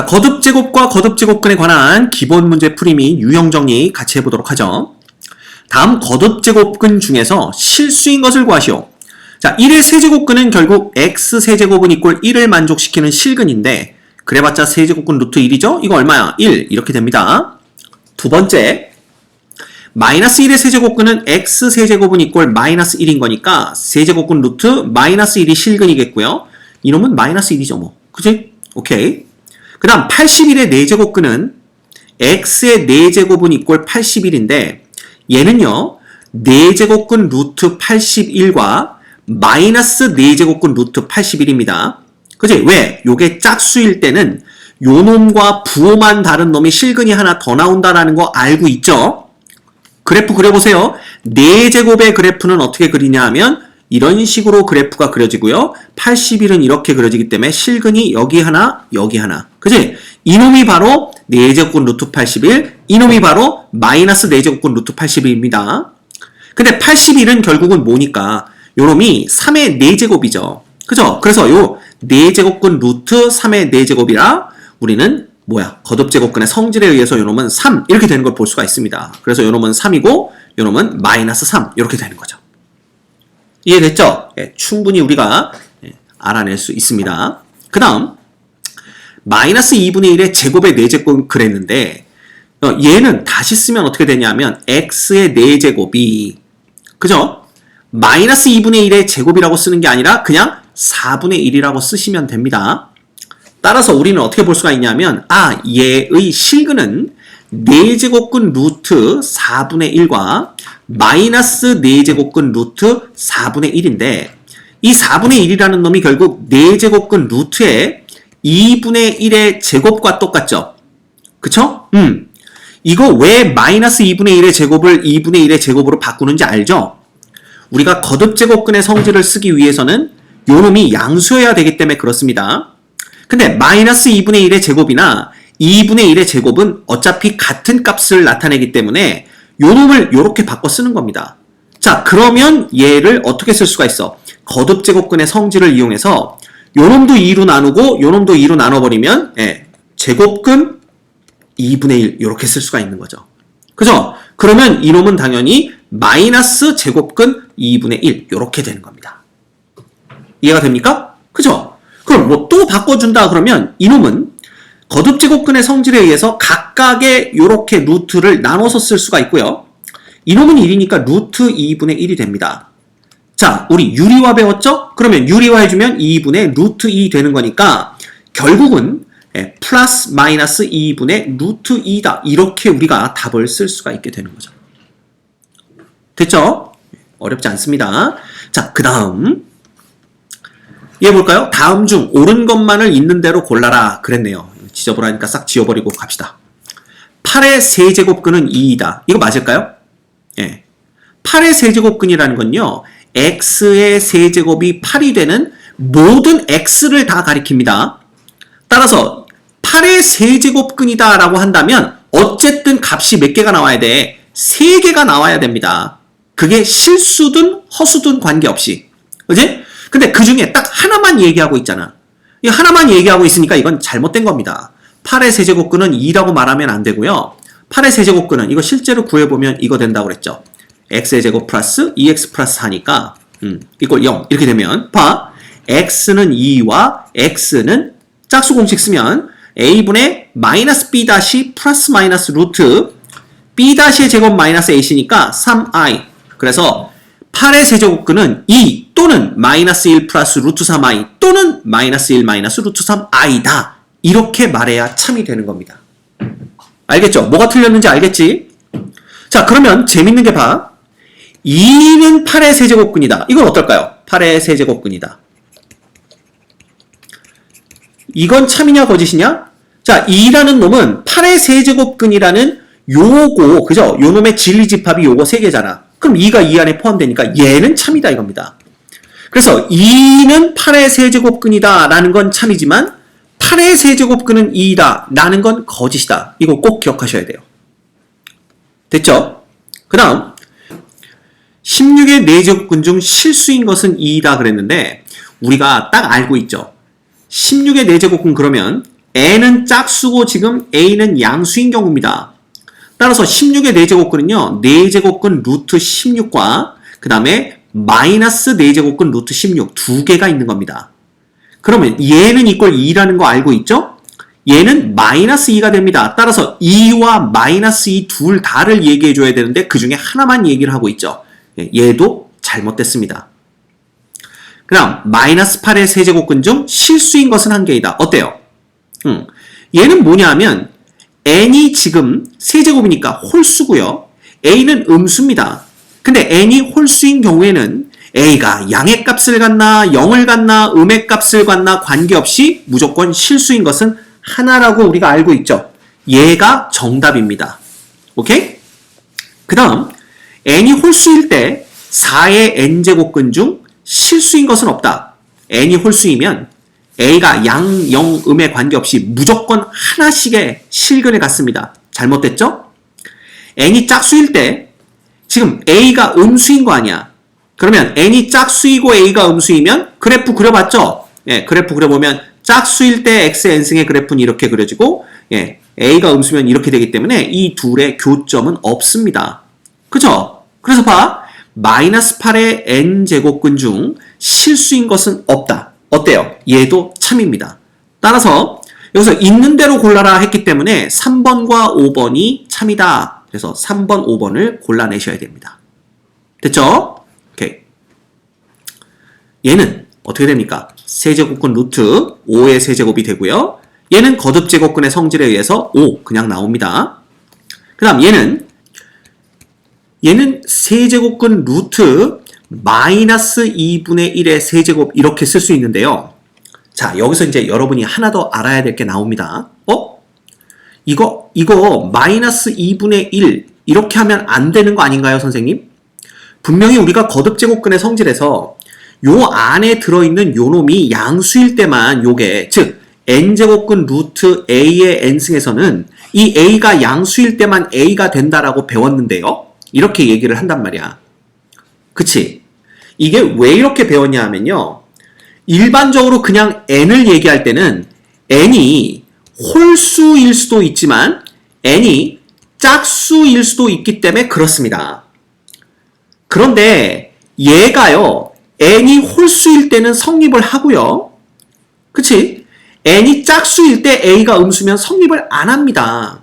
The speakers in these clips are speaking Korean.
자, 거듭 제곱과 거듭 제곱근에 관한 기본 문제 풀이 및 유형 정리 같이 해보도록 하죠. 다음 거듭 제곱근 중에서 실수인 것을 구하시오. 자, 1의 세제곱근은 결국 x 세제곱은 이꼴 1을 만족시키는 실근인데 그래봤자 세제곱근 루트 1이죠? 이거 얼마야? 1 이렇게 됩니다. 두 번째 마이너스 1의 세제곱근은 x 세제곱은 이꼴 마이너스 1인 거니까 세제곱근 루트 마이너스 1이 실근이겠고요. 이놈은 마이너스 1이죠 뭐. 그지? 오케이. 그 다음 81의 4제곱근은 x의 4제곱은 이꼴 81인데 얘는요 4제곱근 루트 81과 마이너스 4제곱근 루트 81입니다. 그지? 왜? 요게 짝수일 때는 요 놈과 부호만 다른 놈이 실근이 하나 더 나온다라는 거 알고 있죠? 그래프 그려보세요. 4제곱의 그래프는 어떻게 그리냐 하면 이런 식으로 그래프가 그려지고요. 81은 이렇게 그려지기 때문에 실근이 여기 하나, 여기 하나. 그지? 이놈이 바로 4제곱근 루트 81, 이놈이 바로 마이너스 4제곱근 루트 81입니다. 근데 81은 결국은 뭐니까? 요놈이 3의 4제곱이죠. 그죠? 그래서 요 4제곱근 루트 3의 4제곱이라 우리는 뭐야? 거듭제곱근의 성질에 의해서 요놈은 3 이렇게 되는 걸 볼 수가 있습니다. 그래서 요놈은 3이고 요놈은 마이너스 3 이렇게 되는 거죠. 이해됐죠? 예, 충분히 우리가 예, 알아낼 수 있습니다. 그 다음 마이너스 2분의 1의 제곱의 4제곱 그랬는데 어, 얘는 다시 쓰면 어떻게 되냐면 x의 4제곱이 그죠? 마이너스 2분의 1의 제곱이라고 쓰는 게 아니라 그냥 4분의 1이라고 쓰시면 됩니다. 따라서 우리는 어떻게 볼 수가 있냐면 아 얘의 실근은 4제곱근 루트 4분의 1과 마이너스 4제곱근 루트 4분의 1인데 이 4분의 1이라는 놈이 결국 4제곱근 루트의 2분의 1의 제곱과 똑같죠? 그쵸? 음. 이거 왜 마이너스 2분의 1의 제곱을 2분의 1의 제곱으로 바꾸는지 알죠? 우리가 거듭 제곱근의 성질을 쓰기 위해서는 요 놈이 양수여야 되기 때문에 그렇습니다. 근데 마이너스 2분의 1의 제곱이나 2분의 1의 제곱은 어차피 같은 값을 나타내기 때문에 요 놈을 요렇게 바꿔 쓰는 겁니다. 자, 그러면 얘를 어떻게 쓸 수가 있어? 거듭 제곱근의 성질을 이용해서 요 놈도 2로 나누고 요 놈도 2로 나눠버리면 예, 제곱근 2분의 1 이렇게 쓸 수가 있는 거죠. 그죠? 그러면 이놈은 당연히 마이너스 제곱근 2분의 1 이렇게 되는 겁니다. 이해가 됩니까? 그죠? 그럼 뭐 또 바꿔준다 그러면 이놈은 거듭 제곱근의 성질에 의해서 각각의 이렇게 루트를 나눠서 쓸 수가 있고요. 이놈은 1이니까 루트 2분의 1이 됩니다. 자, 우리 유리화 배웠죠? 그러면 유리화 해주면 2분의 루트 2 되는 거니까 결국은 예, 플러스 마이너스 2분의 루트 2다. 이렇게 우리가 답을 쓸 수가 있게 되는 거죠. 됐죠? 어렵지 않습니다. 자, 그 다음. 얘 볼까요? 다음 중 옳은 것만을 있는 대로 골라라. 그랬네요. 지저분하니까 싹 지워버리고 갑시다. 8의 세제곱근은 2이다. 이거 맞을까요? 예. 8의 세제곱근이라는 건요. X의 세제곱이 8이 되는 모든 x를 다 가리킵니다. 따라서 8의 세제곱근이다 라고 한다면 어쨌든 값이 몇 개가 나와야 돼? 3개가 나와야 됩니다. 그게 실수든 허수든 관계없이. 그지? 근데 그 중에 딱 하나만 얘기하고 있잖아. 이 하나만 얘기하고 있으니까 이건 잘못된 겁니다. 8의 세제곱근은 2라고 말하면 안 되고요. 8의 세제곱근은 이거 실제로 구해보면 이거 된다고 그랬죠. X의 제곱 플러스 2x 플러스 4니까 음, 이걸 0 이렇게 되면 봐. x는 2와 x는 짝수 공식 쓰면 a분의 마이너스 b 다시 플러스 마이너스 루트 b 다시의 제곱 마이너스 a시니까 3i 그래서 8의 세제곱근은 2 또는 마이너스 1 플러스 루트 3i 또는 마이너스 1 마이너스 루트 3i다 이렇게 말해야 참이 되는 겁니다 알겠죠? 뭐가 틀렸는지 알겠지? 자 그러면 재밌는 게 봐. 2는 8의 세제곱근이다. 이건 어떨까요? 8의 세제곱근이다. 이건 참이냐 거짓이냐? 자, 2라는 놈은 8의 세제곱근이라는 요거, 그죠? 요 놈의 진리집합이 요거 3개잖아. 그럼 2가 이 안에 포함되니까 얘는 참이다 이겁니다. 그래서 2는 8의 세제곱근이다 라는 건 참이지만 8의 세제곱근은 2이다 라는 건 거짓이다. 이거 꼭 기억하셔야 돼요. 됐죠? 그 다음 16의 4제곱근 중 실수인 것은 2이다 그랬는데 우리가 딱 알고 있죠. 16의 4제곱근 그러면 n은 짝수고 지금 a는 양수인 경우입니다. 따라서 16의 4제곱근은요. 4제곱근 루트 16과 그 다음에 마이너스 4제곱근 루트 16 두 개가 있는 겁니다. 그러면 얘는 이꼴 2라는 거 알고 있죠? 얘는 마이너스 2가 됩니다. 따라서 2와 마이너스 2 둘 다를 얘기해 줘야 되는데 그 중에 하나만 얘기를 하고 있죠. 예, 얘도 잘못됐습니다. 그다음 마이너스 8의 세제곱근 중 실수인 것은 한 개이다. 어때요? 음, 얘는 뭐냐 하면 n이 지금 세제곱이니까 홀수고요. a는 음수입니다. 근데 n이 홀수인 경우에는 a가 양의 값을 갖나 0을 갖나 음의 값을 갖나 관계없이 무조건 실수인 것은 하나라고 우리가 알고 있죠. 얘가 정답입니다. 오케이? 그 다음 n이 홀수일 때 4의 n제곱근 중 실수인 것은 없다. n이 홀수이면 a가 양, 영, 음에 관계없이 무조건 하나씩의 실근에 갔습니다. 잘못됐죠? n이 짝수일 때 지금 a가 음수인 거 아니야. 그러면 n이 짝수이고 a가 음수이면 그래프 그려봤죠? 예, 그래프 그려보면 짝수일 때 x n승의 그래프는 이렇게 그려지고 예, a가 음수면 이렇게 되기 때문에 이 둘의 교점은 없습니다. 그죠? 그래서 봐. 마이너스 8의 n제곱근 중 실수인 것은 없다. 어때요? 얘도 참입니다. 따라서 여기서 있는 대로 골라라 했기 때문에 3번과 5번이 참이다. 그래서 3번, 5번을 골라내셔야 됩니다. 됐죠? 오케이. 얘는 어떻게 됩니까? 세제곱근 루트 5의 세제곱이 되고요. 얘는 거듭제곱근의 성질에 의해서 5 그냥 나옵니다. 그 다음 얘는 얘는 세제곱근 루트 마이너스 2분의 1의 세제곱 이렇게 쓸 수 있는데요. 자, 여기서 이제 여러분이 하나 더 알아야 될 게 나옵니다. 어? 이거, 이거 마이너스 2분의 1 이렇게 하면 안 되는 거 아닌가요, 선생님? 분명히 우리가 거듭제곱근의 성질에서 요 안에 들어있는 요 놈이 양수일 때만 요게, 즉, n제곱근 루트 a의 n승에서는 이 a가 양수일 때만 a가 된다라고 배웠는데요. 이렇게 얘기를 한단 말이야. 그치? 이게 왜 이렇게 배웠냐 하면요. 일반적으로 그냥 n을 얘기할 때는 n이 홀수일 수도 있지만 n이 짝수일 수도 있기 때문에 그렇습니다. 그런데 얘가요. n이 홀수일 때는 성립을 하고요. 그치? n이 짝수일 때 a가 음수면 성립을 안 합니다.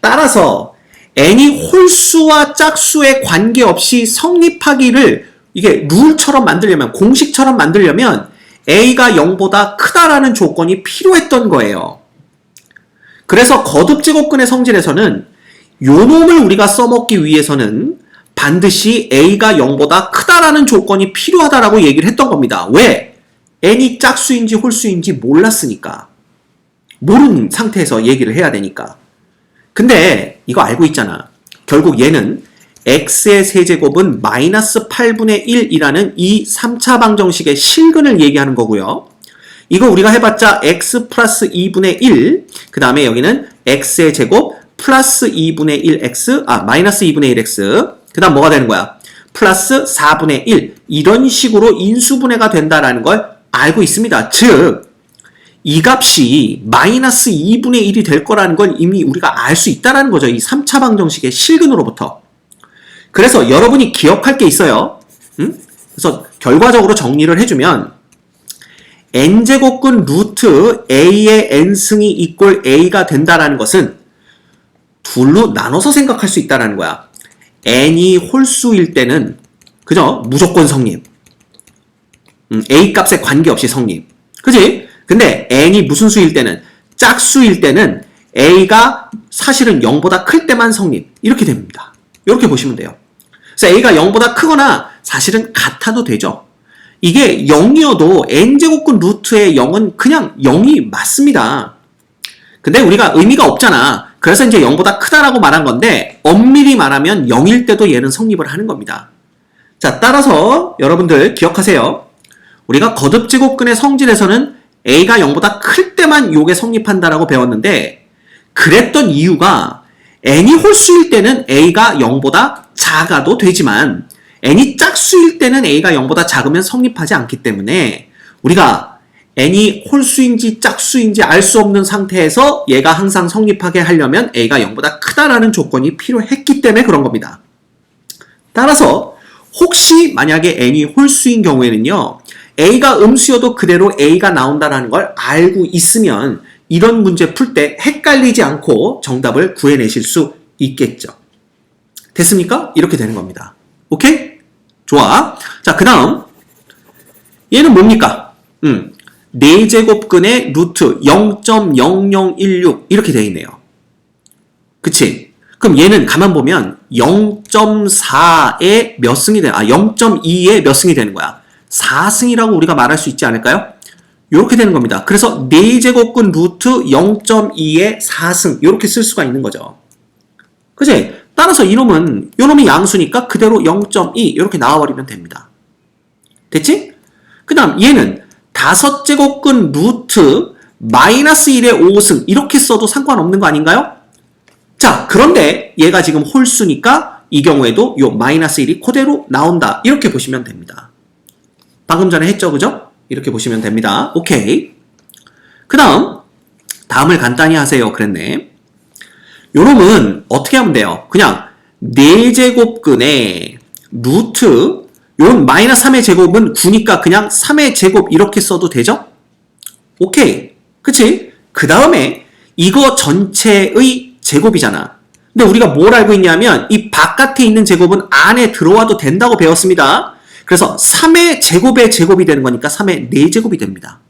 따라서 n이 홀수와 짝수에 관계없이 성립하기를 이게 룰처럼 만들려면 공식처럼 만들려면 a가 0보다 크다라는 조건이 필요했던 거예요. 그래서 거듭 제곱근의 성질에서는 요 놈을 우리가 써먹기 위해서는 반드시 a가 0보다 크다라는 조건이 필요하다라고 얘기를 했던 겁니다. 왜? n이 짝수인지 홀수인지 몰랐으니까. 모르는 상태에서 얘기를 해야 되니까. 근데 이거 알고 있잖아. 결국 얘는 x의 세제곱은 마이너스 8분의 1이라는 이 3차 방정식의 실근을 얘기하는 거고요. 이거 우리가 해봤자 x 플러스 2분의 1, 그 다음에 여기는 x의 제곱 플러스 2분의 1x, 아, 마이너스 2분의 1x, 그 다음 뭐가 되는 거야? 플러스 4분의 1, 이런 식으로 인수분해가 된다라는 걸 알고 있습니다. 즉, 이 값이 마이너스 2분의 1이 될 거라는 걸 이미 우리가 알 수 있다라는 거죠. 이 3차 방정식의 실근으로부터. 그래서 여러분이 기억할 게 있어요. 음? 그래서 결과적으로 정리를 해주면 n제곱근 루트 a의 n승이 이꼴 a가 된다라는 것은 둘로 나눠서 생각할 수 있다라는 거야. n이 홀수일 때는 그죠? 무조건 성립. 음, a 값에 관계없이 성립. 그지? 근데 n이 무슨 수일 때는 짝수일 때는 a가 사실은 0보다 클 때만 성립. 이렇게 됩니다. 이렇게 보시면 돼요. 그래서 a가 0보다 크거나 사실은 같아도 되죠. 이게 0이어도 n제곱근 루트의 0은 그냥 0이 맞습니다. 근데 우리가 의미가 없잖아. 그래서 이제 0보다 크다라고 말한 건데 엄밀히 말하면 0일 때도 얘는 성립을 하는 겁니다. 자, 따라서 여러분들 기억하세요. 우리가 거듭제곱근의 성질에서는 a가 0보다 클 때만 요게 성립한다라고 배웠는데 그랬던 이유가 n이 홀수일 때는 a가 0보다 작아도 되지만 n이 짝수일 때는 a가 0보다 작으면 성립하지 않기 때문에 우리가 n이 홀수인지 짝수인지 알 수 없는 상태에서 얘가 항상 성립하게 하려면 a가 0보다 크다라는 조건이 필요했기 때문에 그런 겁니다. 따라서 혹시 만약에 n이 홀수인 경우에는요. A가 음수여도 그대로 a가 나온다는 걸 알고 있으면 이런 문제 풀 때 헷갈리지 않고 정답을 구해내실 수 있겠죠. 됐습니까? 이렇게 되는 겁니다. 오케이? 좋아. 자, 그 다음. 얘는 뭡니까? 음, 4제곱근의 루트 0.0016 이렇게 되어 있네요. 그치? 그럼 얘는 가만 보면 0.4에 몇 승이 돼? 아, 0.2에 몇 승이 되는 거야? 4승이라고 우리가 말할 수 있지 않을까요? 이렇게 되는 겁니다. 그래서 4제곱근 루트 0.2에 4승 이렇게 쓸 수가 있는 거죠. 그지? 따라서 이놈은 요놈이 양수니까 그대로 0.2 이렇게 나와버리면 됩니다. 됐지? 그 다음 얘는 다섯 제곱근 루트 마이너스 1의 5승 이렇게 써도 상관없는 거 아닌가요? 자 그런데 얘가 지금 홀수니까 이 경우에도 요 마이너스 1이 그대로 나온다 이렇게 보시면 됩니다. 방금 전에 했죠 그죠? 이렇게 보시면 됩니다. 오케이 그 다음 다음을 간단히 하세요 그랬네 요놈은 어떻게 하면 돼요? 그냥 4제곱근의 루트 요 마이너스 3의 제곱은 9니까 그냥 3의 제곱 이렇게 써도 되죠? 오케이. 그치? 그 다음에 이거 전체의 제곱이잖아. 근데 우리가 뭘 알고 있냐면 이 바깥에 있는 제곱은 안에 들어와도 된다고 배웠습니다. 그래서 3의 제곱의 제곱이 되는 거니까 3의 4제곱이 됩니다.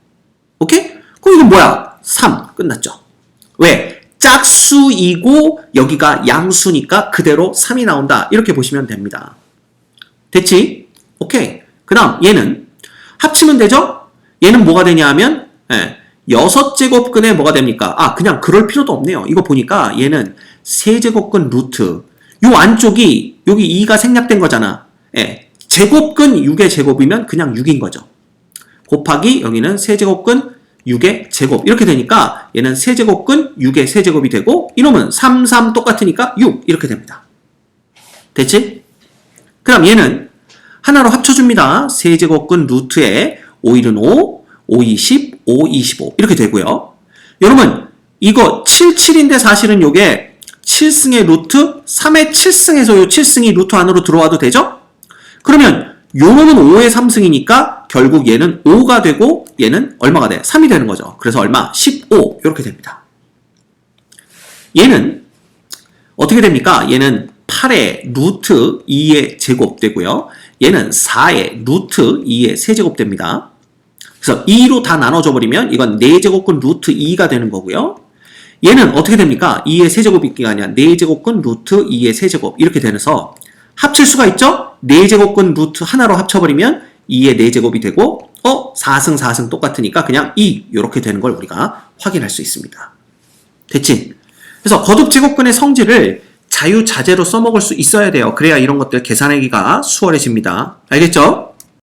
오케이? 그럼 이건 뭐야? 3. 끝났죠. 왜? 짝수이고 여기가 양수니까 그대로 3이 나온다. 이렇게 보시면 됩니다. 됐지? 오케이. 그 다음 얘는 합치면 되죠? 얘는 뭐가 되냐 하면 예, 6제곱근에 뭐가 됩니까? 아 그냥 그럴 필요도 없네요. 이거 보니까 얘는 세제곱근 루트 요 안쪽이 여기 2가 생략된 거잖아. 예, 제곱근 6의 제곱이면 그냥 6인 거죠. 곱하기 여기는 세제곱근 6의 제곱 이렇게 되니까 얘는 세제곱근 6의 세제곱이 되고 이놈은 3, 3 똑같으니까 6 이렇게 됩니다. 됐지? 그럼 얘는 하나로 합쳐줍니다. 세제곱근 루트에 5, 1은 5, 5, 20, 5, 25 이렇게 되고요. 여러분 이거 7, 7인데 사실은 요게 7승의 루트 3의 7승에서 요 7승이 루트 안으로 들어와도 되죠? 그러면 요놈은 5의 3승이니까 결국 얘는 5가 되고 얘는 얼마가 돼? 3이 되는 거죠. 그래서 얼마? 15 이렇게 됩니다. 얘는 어떻게 됩니까? 얘는 8의 루트 2의 제곱 되고요. 얘는 4의 루트 2의 세제곱 됩니다. 그래서 2로 다 나눠줘 버리면 이건 4제곱근 루트 2가 되는 거고요. 얘는 어떻게 됩니까? 2의 세제곱이 아니라 4제곱근 루트 2의 세제곱 이렇게 되면서 합칠 수가 있죠? 4제곱근 루트 하나로 합쳐버리면 2의 4제곱이 되고 어? 4승 4승 똑같으니까 그냥 2 이렇게 되는 걸 우리가 확인할 수 있습니다. 됐지? 그래서 거듭 제곱근의 성질을 자유자재로 써먹을 수 있어야 돼요. 그래야 이런 것들 계산하기가 수월해집니다. 알겠죠?